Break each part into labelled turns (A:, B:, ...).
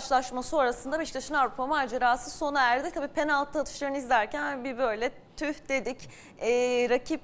A: karşılaşma sonrasında Beşiktaş'ın Avrupa macerası sona erdi. Tabii penaltı atışlarını izlerken bir böyle tüh dedik. Ee, rakip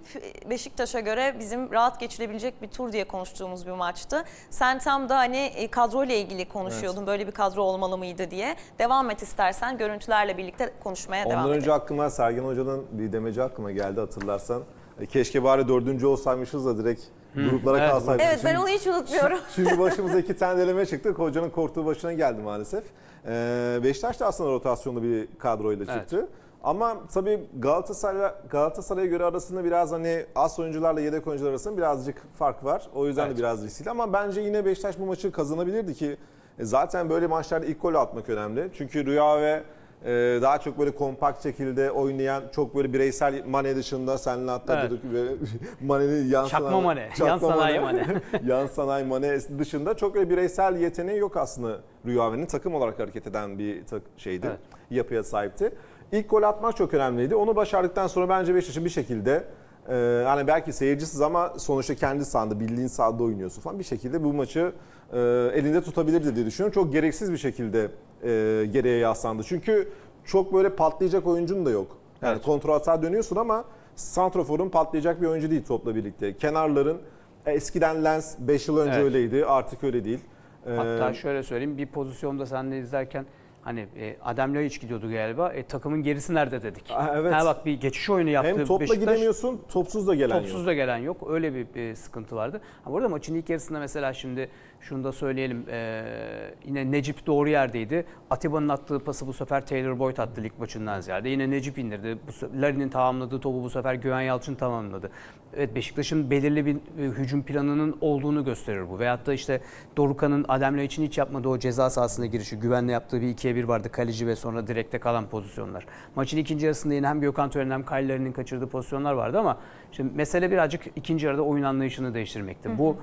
A: Beşiktaş'a göre bizim rahat geçirebilecek bir tur diye konuştuğumuz bir maçtı. Sen tam da hani e, kadroyla ilgili konuşuyordun. Böyle bir kadro olmalı mıydı diye. Devam et istersen görüntülerle birlikte konuşmaya devam
B: Ondan
A: edelim.
B: önce aklıma Sergen Hoca'nın bir demeci aklıma geldi hatırlarsan. E, Keşke bari dördüncü olsaymışız da direkt gruplara
C: evet.
B: kalsaymışız.
A: Evet ben onu hiç unutmuyorum.
B: Şimdi başımıza iki tane deneme çıktık. Hocanın korktuğu başına geldi maalesef. Ee, Beşiktaş da aslında rotasyonlu bir kadroyla
C: Evet.
B: çıktı. Ama tabii Galatasaray Galatasaray'a göre arasında biraz hani az oyuncularla yedek oyuncular arasında birazcık fark var. O yüzden
C: Evet.
B: de biraz riskli ama bence yine Beşiktaş bu maçı kazanabilirdi ki e, zaten böyle maçlarda ilk golü atmak önemli. Çünkü Rüya ve daha çok böyle kompakt şekilde oynayan çok böyle bireysel Mane dışında seninle hatta
C: Evet.
B: dedik Mane'nin yan
C: Çakma
B: sanayi-
C: Mane,
B: Çakma
C: yan sanayi Mane.
B: yan sanayi Mane dışında çok öyle bireysel yeteneği yok aslında Rüyave'nin takım olarak hareket eden bir şeydi.
C: Evet.
B: Yapıya sahipti. İlk gol atmak çok önemliydi. Onu başardıktan sonra bence Beşiktaş'ın bir şekilde e, hani belki seyircisiz ama sonuçta kendi sahanda bildiğin sahada oynuyorsun falan bir şekilde bu maçı e, elinde tutabilirdi diye düşünüyorum. Çok gereksiz bir şekilde e, geriye yaslandı. Çünkü çok böyle patlayacak oyuncun da yok. Yani
C: Evet.
B: kontrol hata dönüyorsun ama Santrofor'un patlayacak bir oyuncu değil topla birlikte. Kenarların e, eskiden Lens 5 yıl önce
C: Evet.
B: öyleydi artık öyle değil. Ee,
C: Hatta şöyle söyleyeyim bir pozisyonda sen de izlerken hani e, Adem Laiç gidiyordu galiba. E, takımın gerisi nerede dedik.
B: Aa, evet.
C: Ha, bak bir geçiş oyunu yaptı
B: hem topla
C: Beşiktaş.
B: gidemiyorsun, topsuz da gelen
C: Topsuz
B: yok.
C: da gelen yok. Öyle bir, bir sıkıntı vardı. Ha, bu arada maçın ilk yarısında mesela şimdi şunu da söyleyelim. e, yine Necip doğru yerdeydi. Atiba'nın attığı pası bu sefer Taylor Boyd attı lig maçından ziyade. Yine Necip indirdi. Larin'in tamamladığı topu bu sefer Güven Yalçın tamamladı. Evet Beşiktaş'ın belirli bir e, hücum planının olduğunu gösterir bu. Veyahut da işte Dorukhan'ın Adem'le için hiç yapmadığı o ceza sahasına girişi, güvenle yaptığı bir 2'ye 1 vardı. Kaleci ve sonra direkte kalan pozisyonlar. Maçın ikinci yarısında yine hem Gökhan Tören'in hem Kyle Larin'in kaçırdığı pozisyonlar vardı ama şimdi mesele birazcık ikinci yarıda oyun anlayışını değiştirmekti. Bu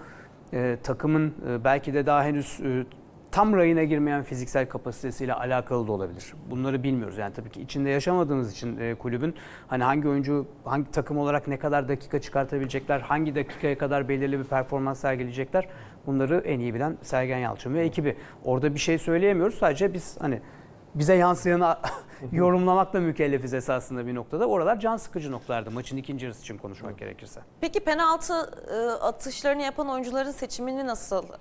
C: e, takımın e, belki de daha henüz e, tam rayına girmeyen fiziksel kapasitesiyle alakalı da olabilir. Bunları bilmiyoruz. Yani tabii ki içinde yaşamadığımız için e, kulübün hani hangi oyuncu hangi takım olarak ne kadar dakika çıkartabilecekler, hangi dakikaya kadar belirli bir performans sergileyecekler bunları en iyi bilen Sergen Yalçın ve ekibi. Orada bir şey söyleyemiyoruz. Sadece biz hani bize yansıyanı yorumlamakla mükellefiz esasında bir noktada. Oralar can sıkıcı noktalardı maçın ikinci yarısı için konuşmak gerekirse.
A: Peki penaltı e, atışlarını yapan oyuncuların seçimini nasıl e,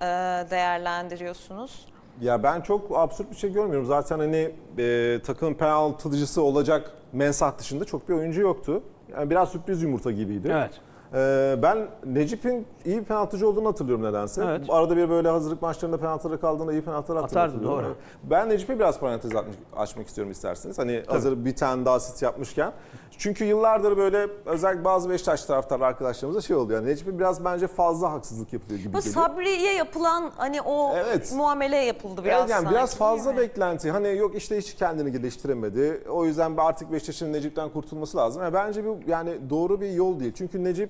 A: değerlendiriyorsunuz?
B: Ya ben çok absürt bir şey görmüyorum. Zaten hani e, takımın penaltıcısı olacak Mensah dışında çok bir oyuncu yoktu. Yani biraz sürpriz yumurta gibiydi.
C: Evet.
B: Ee, ben Necip'in iyi bir penaltıcı olduğunu hatırlıyorum nedense.
C: Evet.
B: Arada bir böyle hazırlık maçlarında penaltıları kaldığında iyi penaltılar attığını
C: Atardı, doğru.
B: Ben Necip'e biraz parantez açmak, açmak istiyorum isterseniz. Hani hazır bir tane daha asist yapmışken. Çünkü yıllardır böyle özellikle bazı Beşiktaş taraftarı arkadaşlarımıza şey oluyor. Yani Necip'e biraz bence fazla haksızlık yapılıyor gibi
A: Bu
B: geliyor.
A: Sabri'ye yapılan hani o
B: Evet.
A: muamele yapıldı biraz
B: Evet yani
A: sanki,
B: biraz fazla beklenti. Hani yok işte hiç kendini geliştiremedi. O yüzden artık Beşiktaş'ın Necip'ten kurtulması lazım. Yani bence bu yani doğru bir yol değil. Çünkü Necip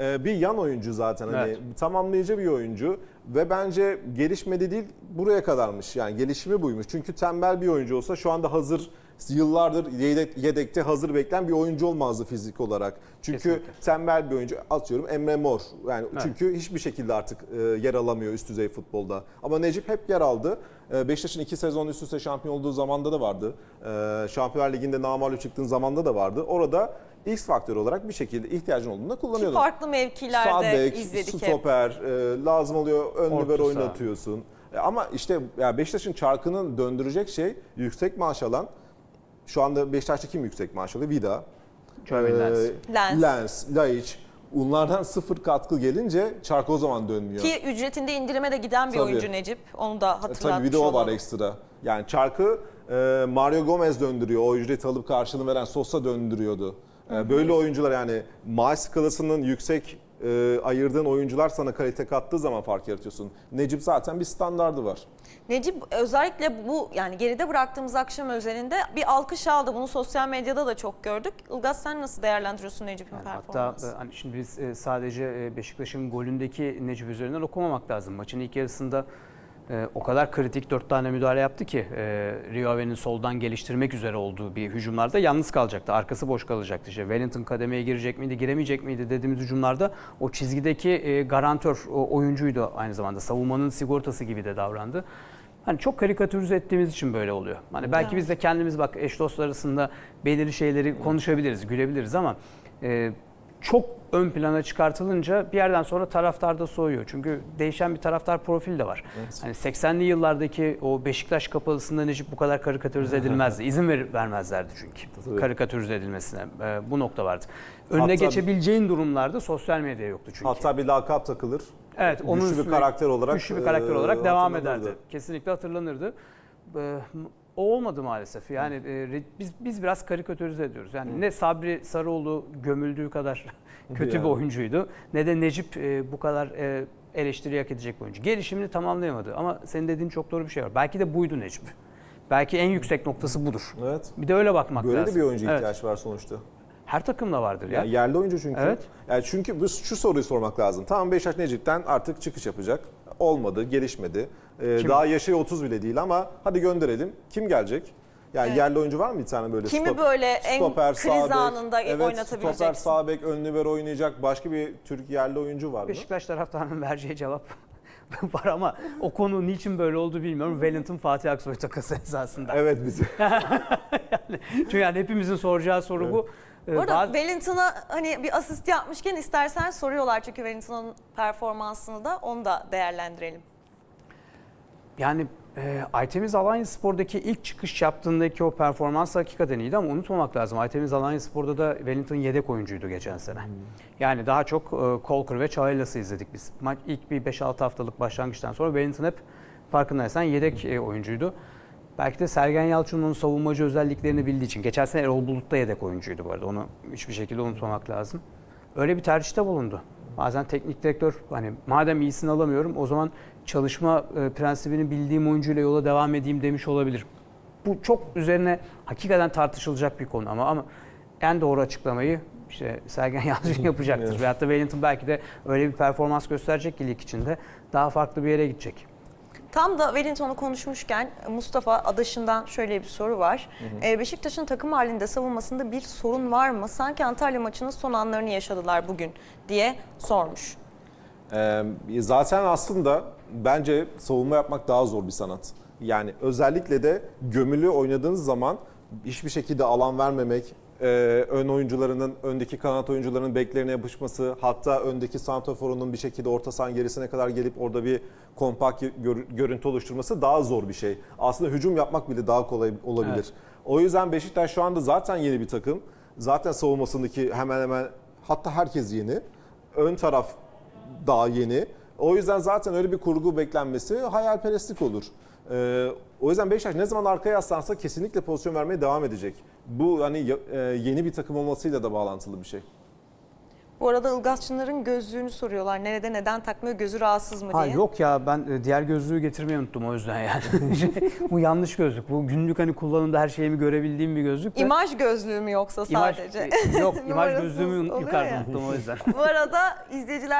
B: bir yan oyuncu zaten. Hani
C: Evet.
B: tamamlayıcı bir oyuncu ve bence gelişmedi değil buraya kadarmış. Yani gelişimi buymuş. Çünkü tembel bir oyuncu olsa şu anda hazır yıllardır yedek, yedekte hazır bekleyen bir oyuncu olmazdı fizik olarak. Çünkü
C: Kesinlikle.
B: tembel bir oyuncu atıyorum Emre Mor. Yani
C: Evet.
B: çünkü hiçbir şekilde artık e, yer alamıyor üst düzey futbolda. Ama Necip hep yer aldı. E, Beşiktaş'ın iki sezon üst üste şampiyon olduğu zamanda da vardı. E, Şampiyonlar Ligi'nde namalüp çıktığın zamanda da vardı. Orada X faktör olarak bir şekilde ihtiyacın olduğunda
A: Ki
B: kullanıyordun.
A: farklı mevkilerde
B: Sağ bek,
A: izledik hep.
B: stoper, e, lazım oluyor ön liber oynatıyorsun. E, ama işte ya Beşiktaş'ın çarkını döndürecek şey yüksek maaş alan. Şu anda Beşiktaş'ta kim yüksek maaş alıyor? Vida.
C: Jeremy
B: e,
C: Lens.
A: Lens.
B: Lens, Laiç. Bunlardan sıfır katkı gelince çark o zaman dönmüyor.
A: Ki ücretinde indirime de giden bir
B: Tabii.
A: oyuncu Necip. Onu da
B: E,
A: hatırlatmış
B: Tabii bir de o var ekstra. Yani çarkı e, Mario Gomez döndürüyor. O ücreti alıp karşılığını veren Sosa döndürüyordu. E, böyle oyuncular yani maaş skalasının yüksek e, ayırdığın oyuncular sana kalite kattığı zaman fark yaratıyorsun. Necip zaten bir standardı var.
A: Necip özellikle bu yani geride bıraktığımız akşam özelinde bir alkış aldı. Bunu sosyal medyada da çok gördük. Ilgaz sen nasıl değerlendiriyorsun Necip'in
C: Yani hatta
A: performansını?
C: e, hani şimdi biz e, sadece e, Beşiktaş'ın golündeki Necip üzerinden okumamak lazım. Maçın ilk yarısında e, o kadar kritik dört tane müdahale yaptı ki e, Rio Ave'nin soldan geliştirmek üzere olduğu bir hücumlarda yalnız kalacaktı. Arkası boş kalacaktı. İşte Wellington kademeye girecek miydi, giremeyecek miydi dediğimiz hücumlarda o çizgideki e, garantör o oyuncuydu aynı zamanda. Savunmanın sigortası gibi de davrandı. Hani çok karikatürize ettiğimiz için böyle oluyor. Hani belki biz de kendimiz bak eş dostlar arasında belirli şeyleri konuşabiliriz, gülebiliriz ama e, çok ön plana çıkartılınca bir yerden sonra taraftar da soğuyor. Çünkü değişen bir taraftar profili de var. Hani 80'li yıllardaki o Beşiktaş kapalısında Necip bu kadar karikatürize edilmezdi. İzin ver, vermezlerdi çünkü
B: Tabii.
C: karikatürize edilmesine. E, bu nokta vardı. Önüne
B: Hatta-
C: geçebileceğin durumlarda sosyal medya yoktu çünkü.
B: Hatta bir lakap takılır.
C: Evet, onun
B: güçlü bir karakter olarak
C: güçlü bir karakter
B: e,
C: olarak devam
B: hatırlanırdı.
C: ederdi. Kesinlikle hatırlanırdı. Ee, O olmadı maalesef. Yani e, biz biz biraz karikatürize ediyoruz. Yani ne Sabri Sarıoğlu gömüldüğü kadar kötü bir
B: Yani.
C: oyuncuydu ne de Necip e, bu kadar e, eleştiri hak edecek bir oyuncu. Gelişimini tamamlayamadı ama senin dediğin çok doğru bir şey var. Belki de buydu Necip. Belki en yüksek noktası budur.
B: Evet.
C: Bir de öyle bakmak
B: Böyle
C: lazım.
B: de bir oyuncu
C: Evet.
B: ihtiyaç var sonuçta.
C: Her takımda vardır ya.
B: Yani yerli oyuncu çünkü.
C: Evet.
B: Yani çünkü bu şu soruyu sormak lazım. Tamam Beşiktaş Necip'ten artık çıkış yapacak. Olmadı, gelişmedi. Ee,
C: Kim?
B: daha yaşı 30 bile değil ama hadi gönderelim. Kim gelecek? Yani
A: Evet.
B: yerli oyuncu var mı bir tane böyle?
A: Kimi böyle en kriz
B: sağ bek.
A: anında
B: evet,
A: oynatabileceksin?
B: Stoper, sağ bek, ön libero oynayacak başka bir Türk yerli oyuncu var mı?
C: Beşiktaş taraftarının vereceği cevap var ama o konu niçin böyle oldu bilmiyorum. Wellington Fatih Aksoy takası esasında.
B: Evet bizi.
C: Çünkü yani hepimizin soracağı soru bu. Ee,
A: Bu arada
C: bazı-
A: Wellington'a hani bir asist yapmışken istersen soruyorlar çünkü Wellington'un performansını da onu da değerlendirelim.
C: Yani e, Aytemiz Alanya Spor'daki ilk çıkış yaptığındaki o performans hakikaten iyiydi ama unutmamak lazım. Aytemiz Alanya Spor'da da Wellington yedek oyuncuydu geçen sene. Yani daha çok e, Kolkur ve Çağlaylas'ı izledik biz. Maç ilk bir 5-6 haftalık başlangıçtan sonra Wellington hep farkındaysan yedek e, oyuncuydu. Belki de Sergen Yalçın'ın savunmacı özelliklerini bildiği için. Geçen sene Erol Bulut da yedek oyuncuydu bu arada. Onu hiçbir şekilde unutmamak lazım. Öyle bir tercihte bulundu. Bazen teknik direktör hani madem iyisini alamıyorum o zaman çalışma e, prensibini bildiğim oyuncuyla yola devam edeyim demiş olabilir. Bu çok üzerine hakikaten tartışılacak bir konu ama ama en doğru açıklamayı işte Sergen Yalçın yapacaktır.
B: Evet.
C: Veyahut da Wellington belki de öyle bir performans gösterecek ki lig içinde daha farklı bir yere gidecek.
A: Tam da Wellington'u konuşmuşken Mustafa Adaş'ından şöyle bir soru var. Ee, Beşiktaş'ın takım halinde savunmasında bir sorun var mı? Sanki Antalya maçının son anlarını yaşadılar bugün diye sormuş.
B: Ee, zaten aslında bence savunma yapmak daha zor bir sanat. Yani özellikle de gömülü oynadığınız zaman hiçbir şekilde alan vermemek, e, ön oyuncularının, öndeki kanat oyuncularının beklerine yapışması, hatta öndeki santraforunun bir şekilde orta sahanın gerisine kadar gelip orada bir kompakt gör- görüntü oluşturması daha zor bir şey. Aslında hücum yapmak bile daha kolay olabilir.
C: Evet.
B: O yüzden Beşiktaş şu anda zaten yeni bir takım. Zaten savunmasındaki hemen hemen hatta herkes yeni. Ön taraf daha yeni. O yüzden zaten öyle bir kurgu beklenmesi hayalperestlik olur. Ee, o yüzden Beşiktaş ne zaman arkaya yaslansa kesinlikle pozisyon vermeye devam edecek. Bu hani e, yeni bir takım olmasıyla da bağlantılı bir şey.
A: Bu arada Ilgaz Çınar'ın gözlüğünü soruyorlar. Nerede neden takmıyor gözü rahatsız mı diye.
C: Ha yok ya ben e, diğer gözlüğü getirmeyi unuttum o yüzden yani. Bu yanlış gözlük. Bu günlük hani kullanımda her şeyimi görebildiğim bir gözlük. de-
A: İmaj gözlüğü mü yoksa
C: İmaj-
A: sadece?
C: yok imaj gözlüğümü yukarıda unuttum o yüzden.
A: Bu arada izleyiciler